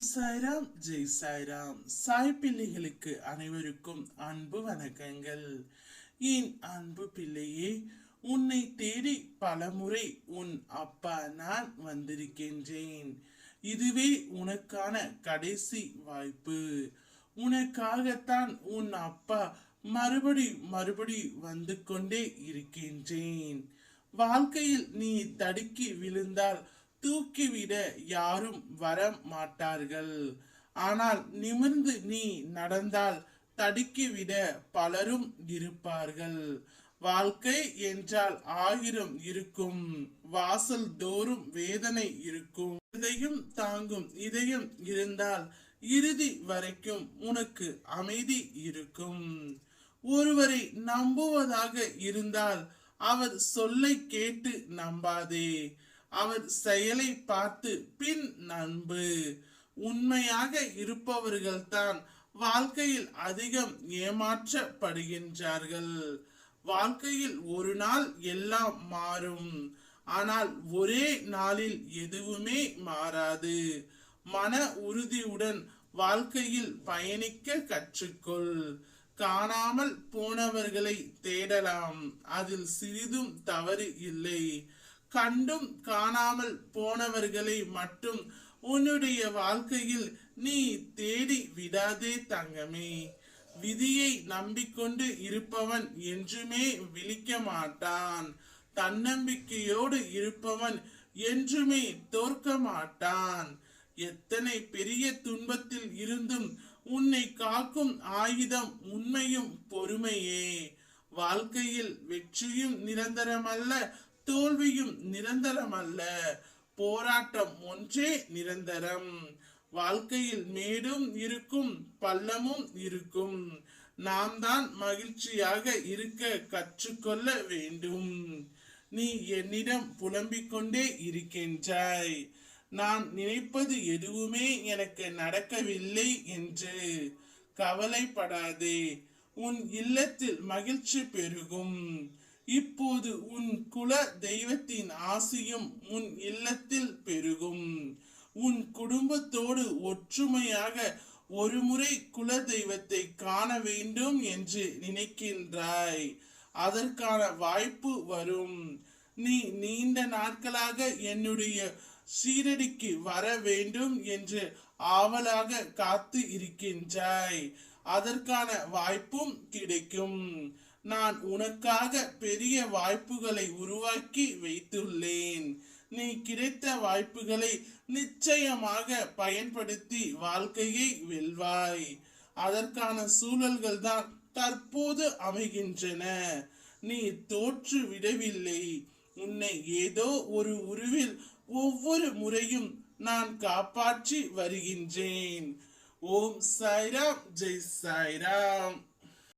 சாய்ராம் ஜெய் சாய்ராம் சாய் பிள்ளைகளுக்கு அனைவருக்கும் அன்பு வணக்கங்கள். என் அன்பு பிள்ளையே உன்னை தேடி பலமுறை உன் அப்பா நான் வந்திருக்கின்றேன். இதுவே உனக்கான கடைசி வாய்ப்பு. உனக்காகத்தான் உன் அப்பா மறுபடி மறுபடி வந்து கொண்டே இருக்கின்றேன். வாழ்க்கையில் நீ தடுக்கி விழுந்தால் தூக்கிவிட யாரும் வர மாட்டார்கள் ஆனால் நிமிர்ந்து நீ நடந்தால் தடுக்கிவிட பலரும் இருப்பார்கள். வாழ்க்கை என்றால் ஆயிரம் இருக்கும். வாசல் தோறும் வேதனை இருக்கும். இதையும் தாங்கும் இதயம் இருந்தால் இறுதி வரைக்கும் உனக்கு அமைதி இருக்கும். ஒருவரை நம்புவதாக இருந்தால் அவர் சொல்லை கேட்டு நம்பாதே. அவர் செயலை பார்த்து பின் நண்பு உண்மையாக இருப்பவர்கள்தான் வாழ்க்கையில் அதிகம் ஏமாற்றப்படுகின்றார்கள். வாழ்க்கையில் ஒரு நாள் எல்லாம் மாறும். ஆனால் ஒரே நாளில் எதுவுமே மாறாது. மன உறுதியுடன் வாழ்க்கையில் பயணிக்க கற்றுக்கொள். காணாமல் போனவர்களை தேடலாம். அதில் சிறிதும் தவறு இல்லை. கண்டும் காணாமல் போனவர்களை மட்டும் உன்னுடைய வாழ்க்கையில் நீ தேடி விடாதே தங்கமே. விதியை நம்பிக்கொண்டு இருப்பவன் என்றுமே விழிக்க மாட்டான். தன்னம்பிக்கையோடு இருப்பவன் என்றுமே தோற்க மாட்டான். எத்தனை பெரிய துன்பத்தில் இருந்தும் உன்னை காக்கும் ஆயுதம் உண்மையும் பொறுமையே. வாழ்க்கையில் வெற்றியும் நிரந்தரமல்ல தோல்வியும் நிரந்தரம் அல்ல போராட்டம் ஒன்றே நிரந்தரம். வாழ்க்கையில் மேடும் இருக்கும் பள்ளமும் இருக்கும். நாம் தான் மகிழ்ச்சியாக இருக்க கற்றுக்கொள்ள வேண்டும். நீ என்னிடம் புலம்பிக் கொண்டே இருக்கின்றாய் நான் நினைப்பது எதுவுமே எனக்கு நடக்கவில்லை என்று. கவலைப்படாதே. உன் இல்லத்தில் மகிழ்ச்சி பெருகும். இப்போது உன் குல தெய்வத்தின் ஆசியும் உன் இல்லத்தில் பெருகும். உன் குடும்பத்தோடு ஒற்றுமையாக ஒருமுறை குல தெய்வத்தை காண வேண்டும் என்று நினைக்கின்றாய். அதற்கான வாய்ப்பு வரும். நீ நீண்ட நாட்களாக என்னுடைய சீரடிக்கு வர வேண்டும் என்று ஆவலாக காத்து இருக்கின்றாய். அதற்கான வாய்ப்பும் கிடைக்கும். நான் உனக்காக பெரிய வாய்ப்புகளை உருவாக்கி வைத்துள்ளேன். நீ கிடைத்த வாய்ப்புகளை நிச்சயமாக பயன்படுத்தி வாழ்க்கையை வெல்வாய். அதற்கான சூழல்கள் தான் தற்போது அமைகின்றன. நீ தோற்று விடவில்லை. உன்னை ஏதோ ஒரு உருவில் ஒவ்வொரு முறையும் நான் காப்பாற்றி வருகின்றேன். ஓம் சாய்ராம். ஜெய் சாய்ராம்.